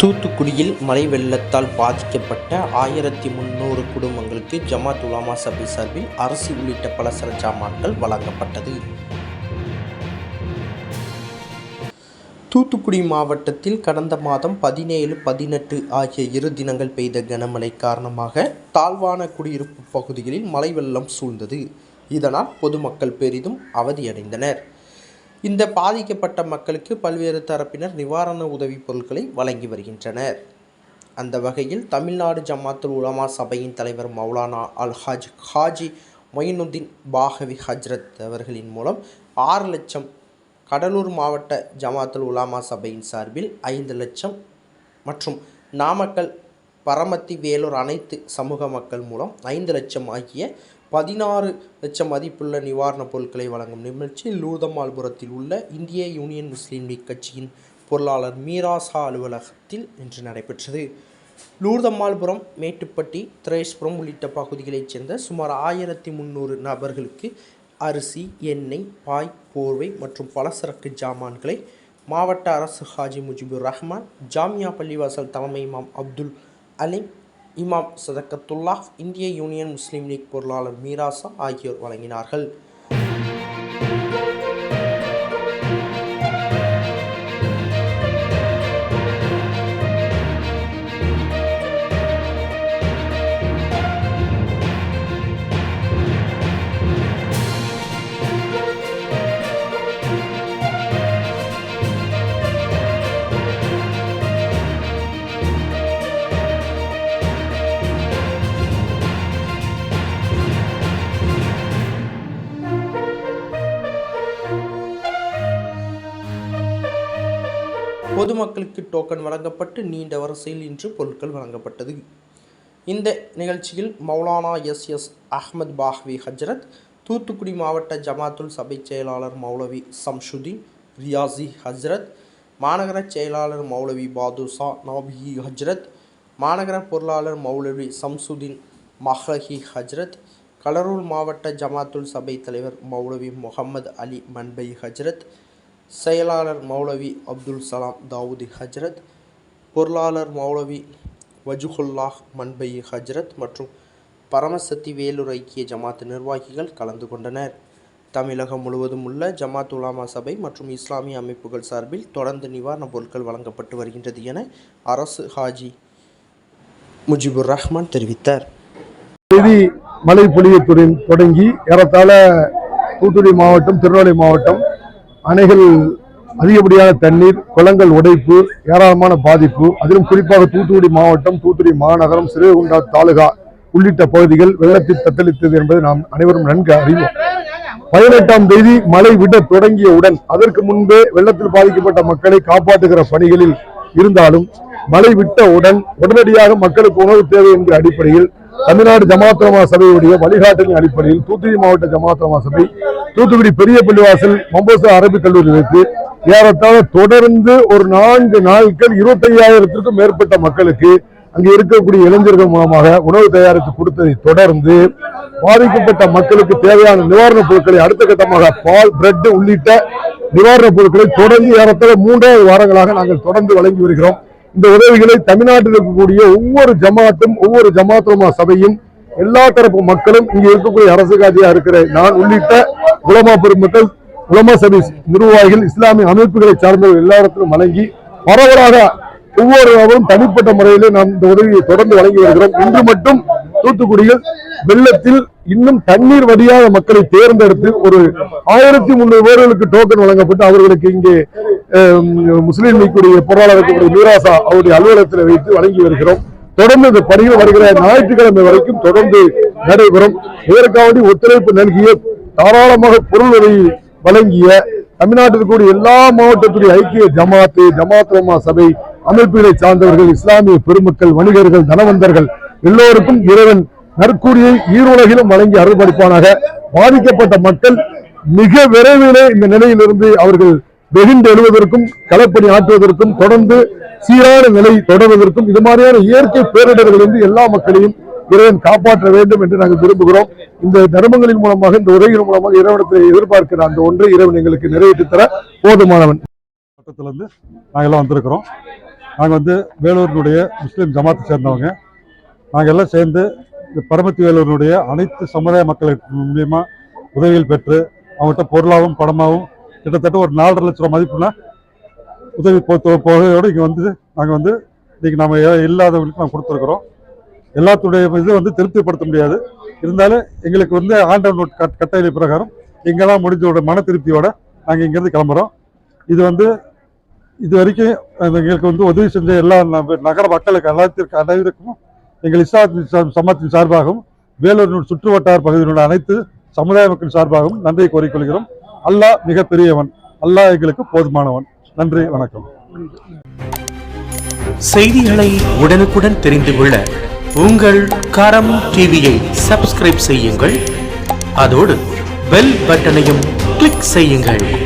தூத்துக்குடியில் மழை வெள்ளத்தால் பாதிக்கப்பட்ட ஆயிரத்தி முந்நூறு குடும்பங்களுக்கு ஜமாத் உலாமா சபை சார்பில் அரிசி உள்ளிட்ட பலசர சாமான்கள் வழங்கப்பட்டது. தூத்துக்குடி மாவட்டத்தில் கடந்த மாதம் பதினேழு பதினெட்டு ஆகிய இரு தினங்கள் பெய்த கனமழை காரணமாக தாழ்வான குடியிருப்பு பகுதிகளில் மழை வெள்ளம் சூழ்ந்தது. இதனால் பொதுமக்கள் பெரிதும் அவதியடைந்தனர். இந்த பாதிக்கப்பட்ட மக்களுக்கு பல்வேறு தரப்பினர் நிவாரண உதவிப் பொருட்களை வழங்கி வருகின்றனர். அந்த வகையில் தமிழ்நாடு ஜமாத்துல் உலமா சபையின் தலைவர் மௌலானா அல் ஹாஜ் ஹாஜி மொயினுddin பாகவி ஹஜ்ரத் அவர்களின் மூலம் ஆறு லட்சம் கடலூர் மாவட்ட ஜமாத்துல் உலாமா சபையின் சார்பில் ஐந்து லட்சம் மற்றும் நாமக்கல் பரமத்தி வேலூர் அனைத்து சமூக மக்கள் மூலம் ஐந்து லட்சம் ஆகிய பதினாறு லட்சம் மதிப்புள்ள நிவாரணப் பொருட்களை வழங்கும் நிகழ்ச்சி லூதமால்புரத்தில் உள்ள இந்திய யூனியன் முஸ்லீம் லீக் கட்சியின் பொருளாளர் மீராசா அலுவலகத்தில் இன்று நடைபெற்றது. லூர்தம்மாள்புரம் மேட்டுப்பட்டி திரேஸ்புரம் உள்ளிட்ட பகுதிகளைச் சேர்ந்த சுமார் ஆயிரத்தி முந்நூறு நபர்களுக்கு அரிசி எண்ணெய் பாய் போர்வை மற்றும் பலசரக்கு ஜாமான்களை மாவட்ட அரசு ஹாஜி முஜிபுர் ரஹ்மான் ஜாமியா பள்ளிவாசல் தலைமை இமாம் அப்துல் அலிம் இமாம் சதக்கத்துல்லா இந்திய யூனியன் முஸ்லீம் லீக் பொருளாளர் மீராசா ஆகியோர் வழங்கினார்கள். பொதுமக்களுக்கு டோக்கன் வழங்கப்பட்டு நீண்ட வரிசையில் இன்று பொருட்கள் வழங்கப்பட்டது. இந்த நிகழ்ச்சியில் மௌலானா எஸ் எஸ் அஹ்மத் பாஹ்வி ஹஜ்ரத் தூத்துக்குடி மாவட்ட ஜமாத்துல் சபை செயலாளர் மௌலவி சம்ஷுதீன் ரியாசி ஹஜ்ரத் மாநகர செயலாளர் மௌலவி பாதுஷா நாபிஹி ஹஜ்ரத் மாநகர பொருளாளர் மௌலவி சம்சுதீன் மஹ்லஹி ஹஜ்ரத் கலரூர் மாவட்ட ஜமாத்துல் சபை தலைவர் மௌலவி முகமது அலி மன்பை ஹஜ்ரத் செயலாளர் மௌலவி அப்துல் சலாம் தாவூதி ஹஜ்ரத் பொருளாளர் மௌலவி வஜுகுல்லாஹ் மன்பை ஹஜ்ரத் மற்றும் பரமசக்தி வேலூர் ஐக்கிய ஜமாத் நிர்வாகிகள் கலந்து கொண்டனர். தமிழகம் முழுவதும் உள்ள ஜமாத் உலாமா சபை மற்றும் இஸ்லாமிய அமைப்புகள் சார்பில் தொடர்ந்து நிவாரணப் பொருட்கள் வழங்கப்பட்டு வருகின்றது என அரசு ஹாஜி முஜிபுர் ரஹ்மான் தெரிவித்தார். மழை பொழியத்துடன் தொடங்கி ஏறத்தாழ தூத்துக்குடி மாவட்டம் திருநெல்வேலி மாவட்டம் அணைகள் அதிகப்படியான தண்ணீர் குளங்கள் உடைப்பு ஏராளமான பாதிப்பு. அதிலும் குறிப்பாக தூத்துக்குடி மாவட்டம் தூத்துக்குடி மாநகரம் சிறுகுண்டா தாலுகா உள்ளிட்ட பகுதிகள் வெள்ளத்தில் தத்தளித்தது என்பதை நாம் அனைவரும் நன்கு அறிவோம். பதினெட்டாம் தேதி மழை விட தொடங்கியவுடன் அதற்கு முன்பே வெள்ளத்தில் பாதிக்கப்பட்ட மக்களை காப்பாற்றுகிற பணிகளில் இருந்தாலும் மழை விட்டவுடன் உடனடியாக மக்களுக்கு உணவு தேவை என்கிற அடிப்படையில் தமிழ்நாடு ஜமாத்ரமா சபையுடைய வழிகாட்டலின் அடிப்படையில் தூத்துக்குடி மாவட்ட ஜமாத்ரமா சபை தூத்துக்குடி பெரிய பள்ளிவாசல் மம்போச அரபிக் கல்லூரி வைத்து ஏறத்தாழ தொடர்ந்து ஒரு நான்கு நாட்கள் இருபத்தையாயிரத்திற்கும் மேற்பட்ட மக்களுக்கு அங்கே இருக்கக்கூடிய இளைஞர்கள் மூலமாக உணவு தயாரித்து கொடுத்ததை தொடர்ந்து பாதிக்கப்பட்ட மக்களுக்கு தேவையான நிவாரணப் பொருட்களை அடுத்த கட்டமாக பால் பிரெட் உள்ளிட்ட நிவாரணப் பொருட்களை தொடர்ந்து ஏறத்தாழ மூன்றாவது வாரங்களாக நாங்கள் தொடர்ந்து வழங்கி வருகிறோம். இந்த உதவிகளை தமிழ்நாட்டில் இருக்கக்கூடிய ஒவ்வொரு ஜமாத்தும் ஒவ்வொரு ஜமாத்துமா சபையும் எல்லா தரப்பு மக்களும் இங்க இருக்கக்கூடிய அரசு காதியா இருக்கிற நான் உள்ளிட்ட உலமா பெருமக்கள் உலமா சபை நிர்வாகிகள் இஸ்லாமிய அமைப்புகளை சார்ந்தவர்கள் எல்லாத்திலும் வழங்கி பரவலாக ஒவ்வொருவரும் தனிப்பட்ட முறையிலே நாம் இந்த உதவியை தொடர்ந்து வழங்கி வருகிறோம். இன்று மட்டும் தூத்துக்குடியில் வெள்ளத்தில் இன்னும் தண்ணீர் வடியாத மக்களை தேர்ந்தெடுத்து ஒரு ஆயிரத்தி முன்னூறு பேர்களுக்கு டோக்கன் வழங்கப்பட்டு அவர்களுக்கு இங்கே முஸ்லீம் லீக்குடைய பொருளாளருக்கு மீராசா அவருடைய அலுவலகத்தில் வைத்து வழங்கி வருகிறோம். தொடர்ந்து இந்த பணிகள் வருகிற ஞாயிற்றுக்கிழமை வரைக்கும் தொடர்ந்து நடைபெறும். இதற்காக ஒத்துழைப்பு நல்கிய தாராளமாக பொருள் வரி வழங்கிய தமிழ்நாட்டில் கூடிய எல்லா மாவட்டத்துடைய ஐக்கிய ஜமாத்து ஜமாத்ரமா சபை அமைப்புகளை சார்ந்தவர்கள் இஸ்லாமிய பெருமக்கள் வணிகர்கள் தனவந்தர்கள் எல்லோருக்கும் இறைவன் நற்கூடியை ஈருலகிலும் வழங்கி அருள்படிப்பானாக பாதிக்கப்பட்ட மக்கள் மிக விரைவிலே இந்த நிலையிலிருந்து அவர்கள் வெகுண்டு எழுவதற்கும் களப்பணி ஆற்றுவதற்கும் தொடர்ந்து சீரான நிலை தொடர்வதற்கும் இது மாதிரியான இயற்கை பேரிடர்களிலிருந்து எல்லா மக்களையும் இறைவன் காப்பாற்ற வேண்டும் என்று நாங்கள் விரும்புகிறோம். இந்த தர்மங்களின் மூலமாக இந்த உரையின் மூலமாக இறைவனத்தை எதிர்பார்க்கிற அந்த ஒன்றை இறைவன் எங்களுக்கு நிறைவேற்றி தர போதுமானவன். இருந்து நாங்கள் எல்லாம் வந்திருக்கிறோம். நாங்கள் வந்து வேலூரினுடைய முஸ்லீம் ஜமாத்தை சேர்ந்தவங்க. நாங்கள் எல்லாம் சேர்ந்து இந்த பரமத்தி வேலூரினுடைய அனைத்து சமுதாய மக்களுக்கு மூலியமாக உதவிகள் பெற்று அவங்கள்ட்ட பொருளாகவும் பணமாகவும் கிட்டத்தட்ட ஒரு நாலரை லட்ச ரூபா மதிப்புள்ள உதவி போ- தொகையோடு இங்கே வந்து நாங்கள் வந்து இன்றைக்கி நம்ம இல்லாதவங்களுக்கு நாங்கள் கொடுத்துருக்குறோம். எல்லாத்துடைய இது வந்து திருப்திப்படுத்த முடியாது. இருந்தாலும் எங்களுக்கு வந்து ஆண்டவன் கட் கட்டளை பிரகாரம் எங்கெல்லாம் முடிஞ்சோட மன திருப்தியோட நாங்கள் இங்கேருந்து கிளம்புறோம். இது வந்து இது வரைக்கும் எங்களுக்கு வந்து உதவி செஞ்ச எல்லா ந- நகர மக்களுக்கு எல்லாத்திற்கு அனைவருக்கும் எங்கள் இஸ்லாத்தின் சமத்தின் சார்பாகவும் வேலூர் சுற்று வட்டார பகுதியினுடைய அனைத்து சமுதாய மக்கள் சார்பாகவும் நன்றியை கோரிக்கொள்கிறோம். அல்லாஹ் மிகப்பெரியவன். அல்லாஹ் எங்களுக்கு போதுமானவன். நன்றி வணக்கம். செய்திகளை உடனுக்குடன் தெரிந்து கொள்ள உங்கள் கரம் டிவியை சப்ஸ்கிரைப் செய்யுங்கள். அதோடு பெல் பட்டனையும் கிளிக் செய்யுங்கள்.